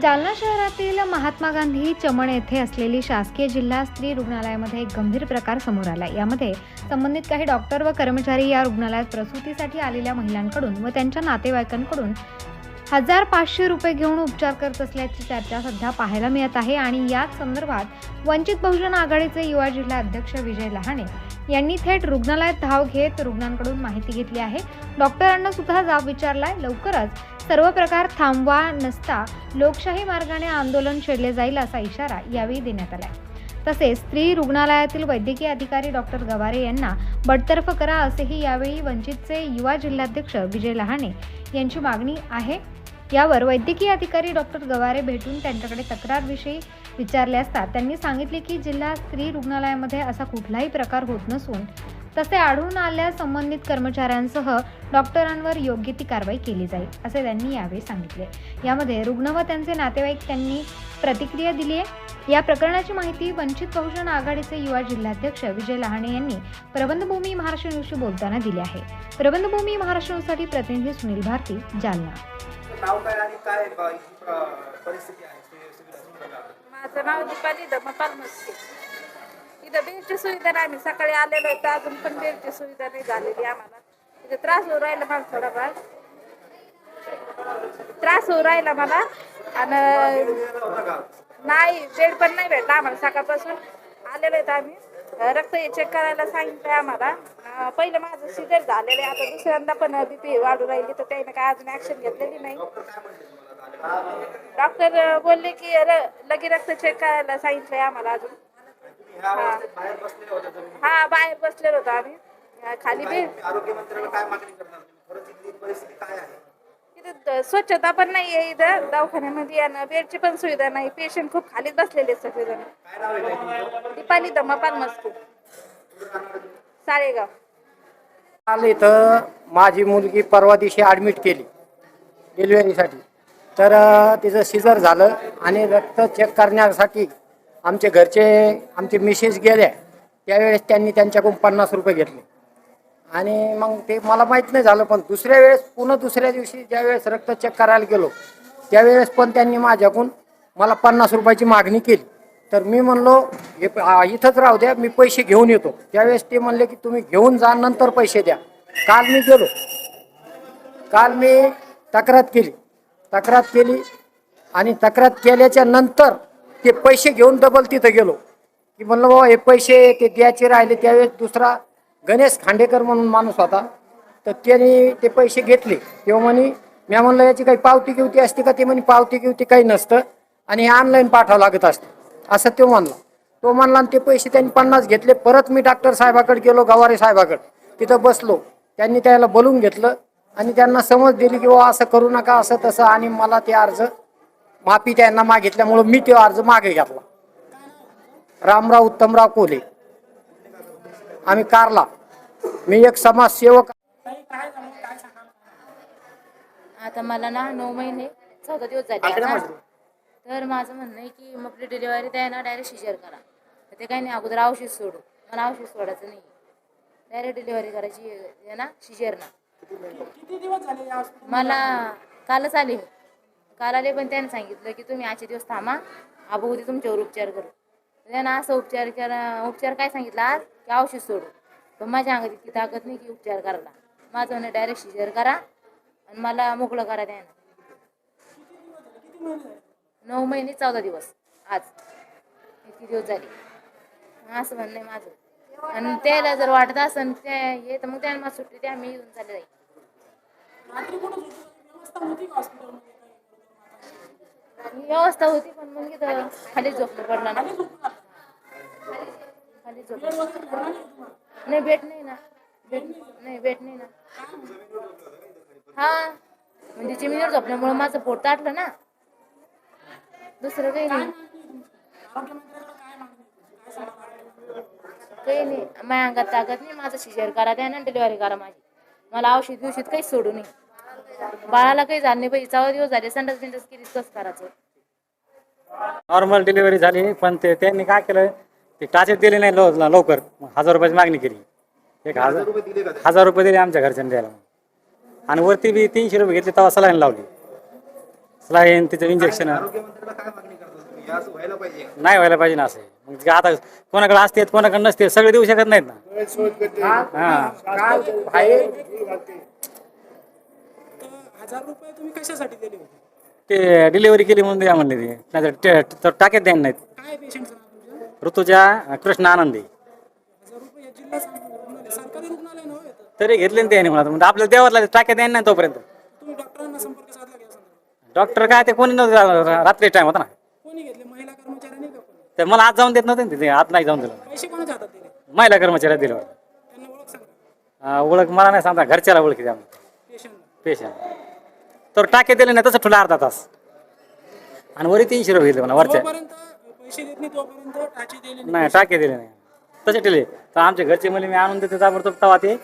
जालना शहरातील महात्मा गांधी चमण येथे असलेली शासकीय जिल्हा स्त्री रुग्णालयामध्ये एक गंभीर प्रकार समोर आला. यामध्ये संबंधित काही डॉक्टर व कर्मचारी या रुग्णालयात प्रसूतीसाठी आलेल्या महिलांकडून व त्यांच्या नातेवाईकांकडून हजार पाचशे रुपये घेऊन उपचार करत असल्याची चर्चा सध्या पाहायला मिळत आहे आणि याच संदर्भात वंचित बहुजन आघाडीचे युवा जिल्हा अध्यक्ष विजय लहाणे यांनी थेट रुग्णालयात धाव घेत रुग्णांकडून माहिती घेतली आहे. डॉक्टरांना सुद्धा जाब विचारलाय. लवकरच सर्व प्रकार थांबवा नसता लोकशाही मार्गाने आंदोलन छेडले जाईल असा इशारा यावेळी देण्यात आला तसेच स्त्री रुग्णालयातील वैद्यकीय अधिकारी डॉक्टर गवारे यांना बडतर्फ करा असेही यावेळी वंचितचे युवा जिल्हाध्यक्ष विजय लहाणे यांची मागणी आहे. यावर वैद्यकीय अधिकारी डॉक्टर गवारे भेटून त्यांच्याकडे तक्रारविषयी विचारले असता त्यांनी सांगितले की जिल्हा स्त्री रुग्णालयामध्ये असा कुठलाही प्रकार होत नसून तसे आढळून आल्यास संबंधित कर्मचाऱ्यांसह डॉक्टरांवर योग्य ती कारवाई केली जाईल असे त्यांनी यावेळी सांगितले. यामध्ये रुग्ण व त्यांचे नातेवाईक त्यांनी प्रतिक्रिया दिली आहे. या प्रकरणाची माहिती वंचित बहुजन आघाडीचे युवा जिल्हाध्यक्ष विजय लहाणे यांनी प्रबंधभूमी महाराष्ट्र न्यूजशी बोलताना दिली आहे. प्रबंधभूमी महाराष्ट्र न्यूजसाठी प्रतिनिधी सुनील भारती जालना. माझं नाव दीपाली धम्मपाल मस्के. एकदा बेडची सुविधा नाही आम्ही सकाळी आलेलो आहे तर अजून पण बेडची सुविधा नाही झालेली आम्हाला. म्हणजे त्रास होऊ राहिला मला थोडाफार. त्रास होऊ राहिला मला. आणि नाही बेड पण नाही भेटला आम्हाला सकाळपासून. आलेलो आहेत आम्ही. रक्त हे चेक करायला सांगितलंय आम्हाला. पहिलं माझं सिजर झालेलं आहे. आता दुसऱ्यांदा पण बीपी वाढू राहिली तर त्याने काय अजून ऍक्शन घेतलेली नाही. डॉक्टर बोलले की लगे रक्त चेक करायला सांगितलंय आम्हाला अजून. हा. बाहेर बसलेलो होतो आम्ही. खाली बेड तुम्ही आरोग्यमंत्र्याला काय मागणी करणार? परिस्थिती आहे? स्वच्छता पण नाही आहे इथं. दवाखान्यामध्ये आणि बेडची पण सुविधा नाही. पेशंट खूप खालीच बसलेले आहेत सगळेजण. काय नाव आहे ताई तुमचं? दीपाली धम्मपाल मस्कू साळेगाव. काल इथं माझी मुलगी परवा दिवशी ॲडमिट केली डिलिव्हरीसाठी तर तिचं सिजर झालं आणि रक्त चेक करण्यासाठी आमचे घरचे आमचे मिसेस गेल्या त्यावेळेस त्यांनी त्यांच्याकडून पन्नास रुपये घेतले. आणि मग ते मला माहीत नाही झालं पण दुसऱ्या वेळेस पुन्हा दुसऱ्या दिवशी ज्यावेळेस रक्त चेक करायला गेलो त्यावेळेस पण त्यांनी माझ्याकडून मला पन्नास रुपयाची मागणी केली. तर मी म्हणलो हे प- इथंच राहू द्या मी पैसे घेऊन येतो. त्यावेळेस ते म्हणले की तुम्ही घेऊन जा नंतर पैसे द्या. काल मी गेलो. काल मी तक्रार केली. तक्रार केली आणि तक्रार केल्याच्यानंतर ते पैसे घेऊन डबल तिथं गेलो. की म्हणलं बाबा हे पैसे ते द्यायचे राहिले त्यावेळेस दुसरा गणेश खांडेकर म्हणून माणूस होता. तर त्याने ते पैसे घेतले. तेव्हा म्हणे मी म्हणलं याची काही पावती गिवती असते का? ते म्हणे पावती गिवती काही नसतं. आणि हे ऑनलाईन पाठवावं लागत असतं. असं तो म्हणला. तो म्हणला आणि ते पैसे त्यांनी पन्नास घेतले. परत मी डॉक्टर साहेबाकडे गेलो गवारे साहेबाकडे. तिथं बसलो. त्यांनी त्याला बोलून घेतलं. आणि त्यांना समज दिली की बाबा असं करू नका असं तसं. आणि मला ते अर्ज माफी त्यांना मागितल्यामुळं मी तो अर्ज मागे घेतला. रामराव उत्तमराव कोले. आम्ही कारला. मी एक समाजसेवक. आता मला ना नऊ महिने चौदा दिवस झाले आता. तर माझं म्हणणं आहे की मग आपली डिलिव्हरी द्या ना डायरेक्ट शिजर करा. तर ते काही नाही अगोदर औषध सोडू. मला औषध सोडायचं नाही. डायरेक्ट डिलिव्हरी करायची आहे ना शिजर ना. मला कालच आले. मी काल आले पण त्यानं सांगितलं की तुम्ही आजचे दिवस थांबा अभोवती तुमच्यावर उपचार करू. त्यानं असं उपचार करा उपचार काय सांगितला? आज की औषध सोडू. पण माझ्या अंगात इतकी ताकद नाही की उपचार करायला. माझं म्हणणं डायरेक्ट शिजर करा आणि मला मोकळं करा त्यानं. नऊ महिने चौदा दिवस. आज. इतके दिवस झाले. असं म्हणणं आहे माझं. आणि त्याला जर वाटत असेल ते हे तर मग त्यांना सुट्टी द्या मी येऊन चालले जाईल. आणि व्यवस्था होती पण मग इथं खाली झोपलं पडला ना खाली झोपलं. नाही भेट नाही ना. भेट नाही भेट नाही ना. हा म्हणजे जमिनीवर झोपल्यामुळे माझं पोट ताटलं ना. दुसरं काही नाही. काही नाही. माझ्या अंगात ताकद नाही. माझं शिजर करा द्या ना डिलिव्हरी करा माझी. मला औषध बिवषध काहीच सोडू नये. बाळाला काही झालं नाही पाहिजे चौदा दिवस झाले संडास बिंडास किती कसं करायचं? नॉर्मल डिलिव्हरी झाली पण ते त्यांनी काय केलं ते टाचेत दिले नाही लव लवकर. मग हजार रुपयाची मागणी केली. एक हजार रुपये दिले का ते? हजार रुपये दिले आमच्या घरच्यांनी द्यायला. आणि वरती बी तीनशे रुपये घेतले तेव्हा सलाईन लावली. सलाईन तिचं इंजेक्शन? नाही व्हायला पाहिजे ना असं. मग आता कोणाकडे असते कोणाकडे नसते सगळे देऊ शकत नाहीत ना. हा. बाहेर? हजार रुपये तुम्ही कशासाठी दिले होते? ते डिलिव्हरी केली म्हणून द्या म्हणले ते. ते- तर टाक्यात द्यायला नाहीत. काय तुमच्या ऋतुजा कृष्ण आनंदी. हजार रुपये या जिल्हा रुग्णालय सरकारी रुग्णालय नव्हे तर? तरी घेतले ना त्याने म्हणा. म्हणजे आपल्याला द्यावं लागेल टाक्यात द्यायला नाही तोपर्यंत. तुम्ही डॉक्टरांना संपर्क साधला का या संदर्भात डॉक्टर काय ते कोणी नव्हतं रात्री टाइम होता ना. कोणी घेतले? महिला कर्मचाऱ्यांनी का कोणी? तर मला आज जाऊन देत नव्हते ना तिथे आत नाही जाऊन दिलं. पैसे कोणाच्या हातात दिले? महिला कर्मचाऱ्या दिलं होतं. त्यांना ओळख सांगा. अं, ओळख मला नाही सांगता. घरच्याला ओळखी द्या पेशंटला पेशंट तर टाके दिले नाही तसं ठुला अर्धा तास. आणि वरी तीनशे रुपये घेतले म्हणा वरच्या. जोपर्यंत पैसे देत नाही तोपर्यंत टाची दिले नाही. नाही टाके दिले नाही. तसे दिले तर आमच्या घरचे मुली मी आणून देते ताबडतोब तवा ते.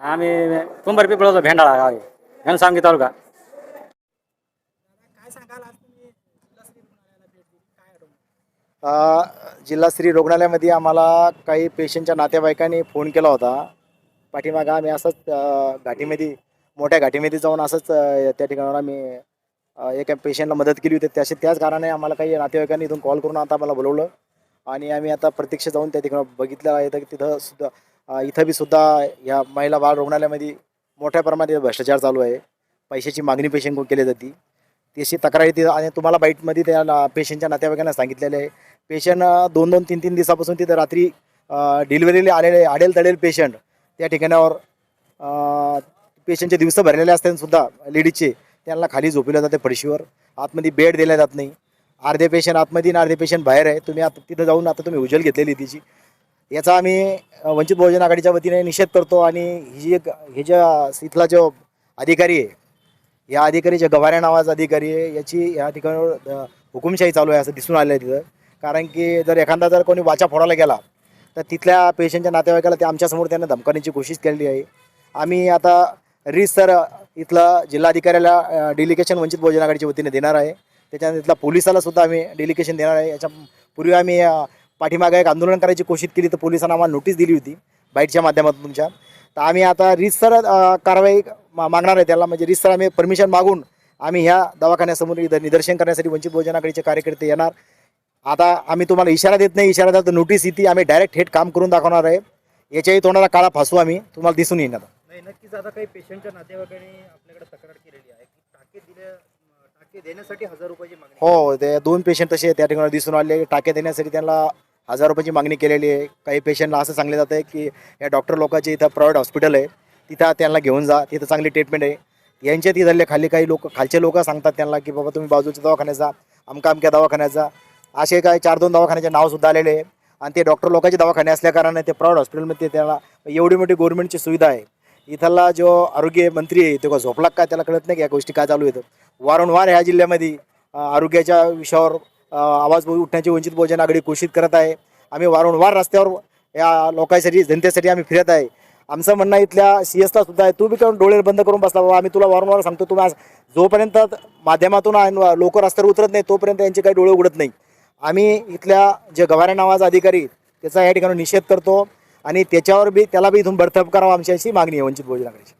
आम्ही कुंभार पिपळाचा भेंडाळा गाव आहे घनसावंगी तालुका. काय सांगाल आज तुम्ही? जिल्हा रुग्णालयाला भेट दिली काय आठवण अ, जिल्हा स्त्री रुग्णालयामध्ये आम्हाला काही पेशंटच्या नातेवाईकांनी फोन केला होता. पाठीमागं आम्ही असंच अ, घाटीमध्ये मोठ्या घाटीमध्ये जाऊन असंच त्या ठिकाणावर आम्ही एका पेशंटला मदत केली होती. त्याशी त्याच कारणाने आम्हाला काही नातेवाईकांनी इथून कॉल करून आता आम्हाला बोलवलं. आणि आम्ही आता प्रत्यक्ष जाऊन त्या ठिकाणी बघितलं आहे. तर तिथं सुद्धा इथं बी सुद्धा ह्या महिला बाळ रुग्णालयामध्ये मोठ्या प्रमाणात भ्रष्टाचार चालू आहे. पैशाची मागणी पेशंट केली जाते. तशी तक्रारी तिथं आणि तुम्हाला बाईटमध्ये त्या पेशंटच्या नातेवाईकांना सांगितलेलं आहे. पेशंट दोन दोन तीन तीन दिवसापासून तिथं रात्री डिलिव्हरीला आलेले आडेल तडेल पेशंट त्या ठिकाणावर पेशंटचे दिवस भरलेले असताना सुद्धा लेडीजचे त्यांना खाली झोपवलं जाते फडशीवर आतमध्ये बेड दिला जात नाही. अर्धे पेशंट आतमध्ये आणि अर्धे पेशंट बाहेर आहे. तुम्ही आता तिथं जाऊन आता तुम्ही उजल घेतलेली आहे तिची. याचा आम्ही वंचित बहुजन आघाडीच्या वतीने निषेध करतो आणि ही जी एक हे ज्या इथला जो अधिकारी आहे या अधिकारी जे गवाऱ्या नावाचा अधिकारी आहे याची या ठिकाणावर हुकुमशाही चालू आहे असं दिसून आलं आहे तिथं. कारण की जर एखादा जर कोणी वाचा फोडायला गेला तर तिथल्या पेशंटच्या नातेवाईकाला ते आमच्यासमोर त्यांना धमकावण्याची कोशिश केलेली आहे. आम्ही आता रीस सर इथलं जिल्हाधिकाऱ्याला डेलिकेशन वंचित बहुजन आघाडीच्या वतीने देणार आहे. त्याच्यानंतर इथला पोलिसाला सुद्धा आम्ही डेलिकेशन देणार आहे. याच्या पूर्वी आम्ही पाठीमागे एक आंदोलन करायची कोशिश केली तर पोलिसांना आम्हाला नोटीस दिली होती बाईटच्या माध्यमातून तुमच्या. तर आम्ही आता रीतसर कारवाई मा- मागणार आहे त्याला. म्हणजे रीतसर आम्ही परमिशन मागून आम्ही ह्या दवाखान्यासमोर इथं निदर्शन करण्यासाठी वंचित बहुजन आघाडीचे कार्यकर्ते येणार. आता आम्ही तुम्हाला इशारा देत नाही. इशारा द्याल तर नोटीस येते आम्ही डायरेक्ट थेट काम करून दाखवणार आहे. याच्याही तोंडाला काळा फासू आम्ही. तुम्हाला दिसून येणार आता. नाही नक्कीच आता काही पेशंटच्या नातेवाईकांनी आपल्याकडे तक्रार केलेली आहे की टाके दिल्या टाके देण्यासाठी हजार रुपयाची मागणी हो ते दोन पेशंट तसे त्या ठिकाणी दिसून आले. टाके देण्यासाठी त्यांना हजार रुपयाची मागणी केलेली आहे. काही पेशंटला असं सांगले जातं आहे की या डॉक्टर लोकांचे इथं प्रायव्हेट हॉस्पिटल आहे. तिथं त्यांना घेऊन जा. तिथं चांगली ट्रीटमेंट आहे. यांच्या तिथले खाली काही लोक खालचे लोक सांगतात त्यांना की बाबा तुम्ही बाजूच्या दवाखान्याचा अमका अमक्या दवाखान्याचा असे काही चार दोन दवाखान्याचे नावसुद्धा आलेले आहे. आणि ते डॉक्टर लोकांचे दवाखाने असल्याकारणाने ते प्रायव्हेट हॉस्पिटलमध्ये त्याला एवढी मोठी गव्हर्नमेंटची सुविधा आहे. इथला जो आरोग्य मंत्री आहे तो का झोपला काय त्याला कळत नाही की या गोष्टी काय चालू आहेत? वारंवार ह्या जिल्ह्यामध्ये आरोग्याच्या विषयावर आवाज उठण्याची वंचित बहुजन आघाडी घोषित करत आहे. आम्ही वारंवार रस्त्यावर या लोकांसाठी जनतेसाठी आम्ही फिरत आहे. आमचं म्हणणं इथल्या सी एसला सुद्धा आहे तू बी करून डोळे बंद करून बसला बाबा आम्ही तुला वारंवार सांगतो तुम्ही आज जोपर्यंत माध्यमातून लोक रस्त्यावर उतरत नाही तोपर्यंत यांचे काही डोळे उघडत नाही. आम्ही इथल्या जे गवाऱ्या नावाचा अधिकारी त्याचा या ठिकाणी निषेध करतो. आणि त्याच्यावर बी त्याला बी इथून बडतर्फ करावं आमची अशी मागणी आहे वंचित बहुजन आघाडीची.